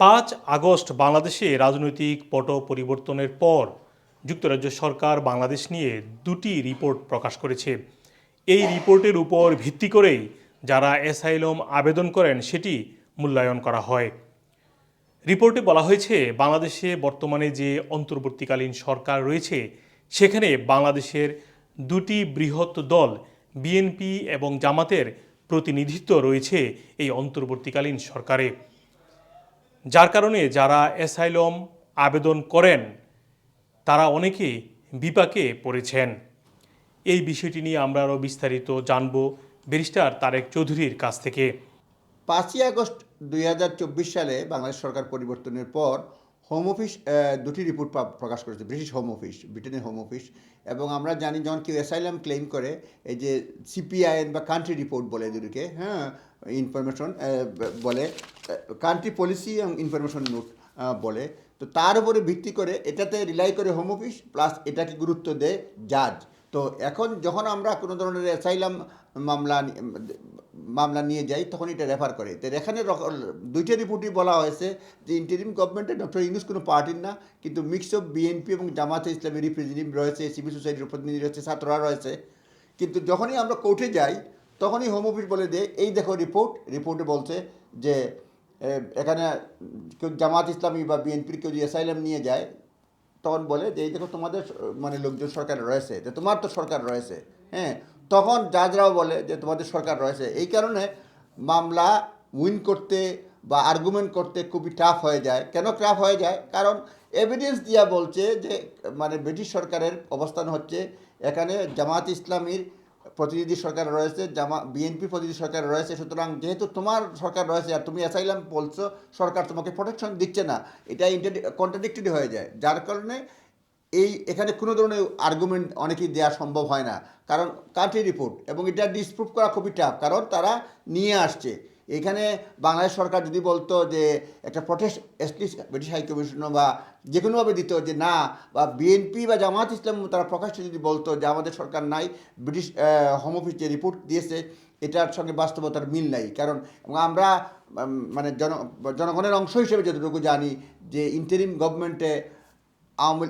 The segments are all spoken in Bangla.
পাঁচ আগস্ট বাংলাদেশে রাজনৈতিক পট পরিবর্তনের পর যুক্তরাজ্য সরকার বাংলাদেশ নিয়ে দুটি রিপোর্ট প্রকাশ করেছে। এই রিপোর্টের উপর ভিত্তি করেই যারা অ্যাসাইলম আবেদন করেন সেটি মূল্যায়ন করা হয়। রিপোর্টে বলা হয়েছে, বাংলাদেশে বর্তমানে যে অন্তর্বর্তীকালীন সরকার রয়েছে, সেখানে বাংলাদেশের দুটি বৃহৎ দল, বিএনপি এবং জামাতের প্রতিনিধিত্ব রয়েছে এই অন্তর্বর্তীকালীন সরকারে। যার কারণে যারা অ্যাসাইলম আবেদন করেন, তারা অনেকে বিপাকে পড়েছেন। এই বিষয়টি নিয়ে আমরা আরও বিস্তারিত জানব ব্যারিস্টার তারেক চৌধুরীর কাছ থেকে। পাঁচই আগস্ট দুই হাজার চব্বিশ সালে বাংলাদেশ সরকার পরিবর্তনের পর হোম অফিস দুটি রিপোর্ট প্রকাশ করেছে ব্রিটিশ হোম অফিস ব্রিটেনের হোম অফিস এবং আমরা জানি যখন কেউ অ্যাসাইলাম ক্লেম করে, এই যে সিপিআইএন বা কান্ট্রি রিপোর্ট বলে এদেরকে হ্যাঁ ইনফরমেশন বলে কান্ট্রি পলিসি এবং ইনফরমেশন নোট বলে, তো তার উপরে ভিত্তি করে এটাতে রিলাই করে হোম অফিস প্লাস এটাকে গুরুত্ব দেয় জাজ তো এখন যখন আমরা কোনো ধরনের অ্যাসাইলাম মামলা মামলা নিয়ে যাই, তখন এটা রেফার করে। তো এখানে দুইটা রিপোর্টই বলা হয়েছে যে ইন্টারিম গভর্নমেন্টে ডক্টর ইউনুস কোনো পার্টির না, কিন্তু মিক্স অফ বিএনপি এবং জামাতে ইসলামী রিপ্রেজেন্টেটিভ রয়েছে সিভিল সোসাইটির প্রতিনিধি রয়েছে, ছাত্ররা রয়েছে। কিন্তু যখনই আমরা কোর্টে যাই, তখনই হোম অফিস বলে দেয়, এই দেখো রিপোর্ট রিপোর্টে বলছে যে এখানে কেউ জামাত ইসলামী বা বিএনপির কেউ যদি অ্যাসাইলাম নিয়ে যায়, তখন বলে যে, এই দেখো তোমাদের মানে লোকজন সরকার রয়েছে। তোমার তো সরকার রয়েছে হ্যাঁ? তখন জাজরাও বলে যে তোমাদের সরকার রয়েছে। এই কারণে মামলা উইন করতে বা আর্গুমেন্ট করতে খুবই টাফ হয়ে যায়। কেন টাফ হয়ে যায়? কারণ এভিডেন্স দিয়া বলছে যে মানে ব্রিটিশ সরকারের অবস্থান হচ্ছে এখানে জামাত ইসলামীর প্রতিনিধি সরকার রয়েছে, জামা, বিএনপি প্রতিনিধি সরকার রয়েছে। সুতরাং যেহেতু তোমার সরকার রয়েছে আর তুমি অ্যাসাইলাম বলছো, সরকার তোমাকে প্রোটেকশন দিচ্ছে না। এটা ইন্টার কন্ট্রাডিক্টরি হয়ে যায়। যার কারণে এই, এখানে কোনো ধরনের আর্গুমেন্ট অনেকেই দেওয়া সম্ভব হয় না। কারণ কান্ট্রি রিপোর্ট এবং এটা ডিসপ্রুভ করা খুবই টাফ কারণ তারা নিয়ে আসছে। এখানে বাংলাদেশ সরকার যদি বলতো যে একটা protest at least British high commission বা যে কোনোভাবে দিত যে না, বা বিএনপি বা জামাত ইসলাম তারা প্রকাশ্যে যদি বলতো যে আমাদের সরকার নাই ব্রিটিশ হোম অফিস যে রিপোর্ট দিয়েছে, এটার সঙ্গে বাস্তবতার মিল নাই। কারণ আমরা মানে জন, জনগণের অংশ হিসেবে যতটুকু জানি যে ইন্টারিম গভর্নমেন্টে আওয়ামী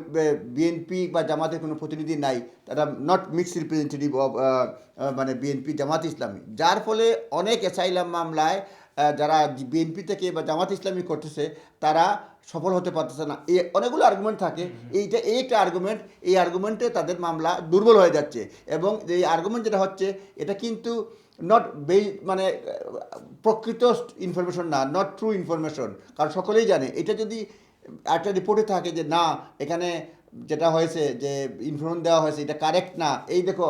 বিএনপি বা জামাতের কোনো প্রতিনিধি নাই। তারা নট মিক্স রিপ্রেজেন্টেটিভ অফ মানে বিএনপি জামাত ইসলামী। যার ফলে অনেক অ্যাসাইলাম মামলায় যারা বিএনপি থেকে বা জামাত ইসলামী করতেছে, তারা সফল হতে পারতেছে না। এই অনেকগুলো আর্গুমেন্ট থাকে। এইটা এই একটা আর্গুমেন্ট এই আর্গুমেন্টে তাদের মামলা দুর্বল হয়ে যাচ্ছে। এবং এই আর্গুমেন্ট যেটা হচ্ছে, এটা কিন্তু নট বে মানে প্রকৃত ইনফরমেশন না নট ট্রু ইনফরমেশন কারণ সকলেই জানে। এটা যদি একটা রিপোর্টে থাকে যে, না, এখানে যেটা হয়েছে, যে ইনফরমেশন দেওয়া হয়েছে, এটা কারেক্ট না। এই দেখো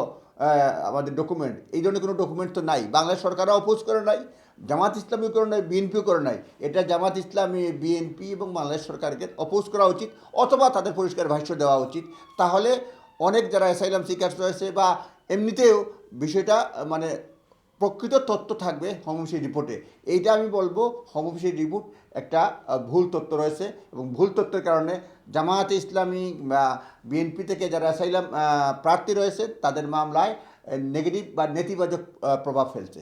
আমাদের ডকুমেন্ট এই ধরনের কোনো ডকুমেন্ট তো নাই। বাংলাদেশ সরকারও অপোজ করে নাই, জামাত ইসলামী করে নাই, বিএনপিও করে নাই। এটা জামাত ইসলামী, বিএনপি এবং বাংলাদেশ সরকারকে অপোজ করা উচিত অথবা তাদের পরিষ্কার ভাষ্য দেওয়া উচিত। তাহলে অনেক যারা অ্যাসাইলাম সিকার্স রয়েছে বা এমনিতেও বিষয়টা মানে প্রকৃত তথ্য থাকবে হোম অফিসের রিপোর্টে এইটা আমি বলব হোম অফিসের রিপোর্ট একটা ভুল তথ্য রয়েছে এবং ভুল তথ্যের কারণে জামায়াতে ইসলামী বা বিএনপি থেকে যারা সাইলাম প্রার্থী রয়েছে, তাদের মামলায় নেগেটিভ বা নেতিবাচক প্রভাব ফেলছে।